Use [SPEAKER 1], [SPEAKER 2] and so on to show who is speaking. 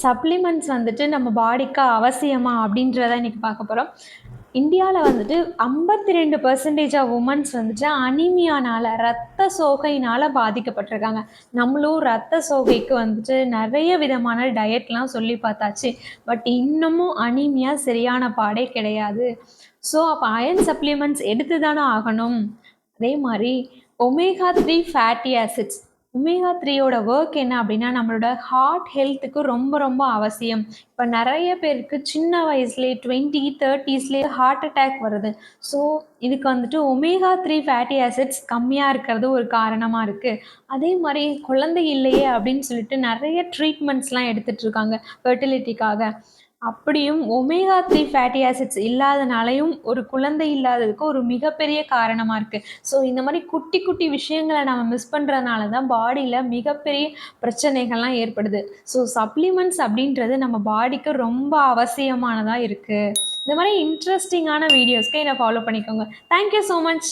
[SPEAKER 1] Supplements வந்துட்டு நம்ம பாடிக்கு அவசியமா அப்படின்றத இன்றைக்கி பார்க்க போகிறோம் இந்தியாவில் வந்துட்டு ஐம்பத்தி ரெண்டு பர்சன்டேஜ் ஆஃப் உமன்ஸ் வந்துட்டு அனிமியானால் ரத்த சோகையினால் பாதிக்கப்பட்டிருக்காங்க. நம்மளும் ரத்த சோகைக்கு வந்துட்டு நிறைய விதமான டயட்லாம் சொல்லி பார்த்தாச்சு. பட் இன்னமும் அனிமியா சரியான பாடே கிடையாது. ஸோ அப்போ அயன் சப்ளிமெண்ட்ஸ் எடுத்து தானே ஆகணும்? அதே மாதிரி omega three fatty acids omega த்ரீயோட ஒர்க் என்ன அப்படின்னா நம்மளோட ஹார்ட் ஹெல்த்துக்கு ரொம்ப ரொம்ப அவசியம். இப்போ நிறைய பேருக்கு சின்ன வயசுலேயே டுவெண்ட்டி தேர்ட்டிஸ்லேயே ஹார்ட் அட்டாக் வருது. ஸோ இதுக்கு வந்துட்டு ஒமேகா த்ரீ ஃபேட்டி ஆசிட்ஸ் கம்மியாக இருக்கிறது ஒரு காரணமாக இருக்குது அதே மாதிரி குழந்தை இல்லையே அப்படின்னு சொல்லிட்டு நிறைய ட்ரீட்மெண்ட்ஸ்லாம் எடுத்துகிட்டு இருக்காங்க ஃபெர்டிலிட்டிக்காக அப்படியும் ஒமேகா த்ரீ ஃபேட்டி ஆசிட்ஸ் இல்லாதனாலையும் ஒரு குழந்தை இல்லாததுக்கு ஒரு மிகப்பெரிய காரணமாக இருக்குது ஸோ இந்த மாதிரி குட்டி குட்டி விஷயங்களை நம்ம மிஸ் பண்ணுறதுனால தான் பாடியில் மிகப்பெரிய பிரச்சனைகள்லாம் ஏற்படுது. ஸோ சப்ளிமெண்ட்ஸ் அப்படின்றது நம்ம பாடிக்கு ரொம்ப அவசியமானதாக இருக்குது இந்த மாதிரி இன்ட்ரெஸ்டிங்கான வீடியோஸ்க்கு என்னை ஃபாலோ பண்ணிக்கோங்க. Thank you so much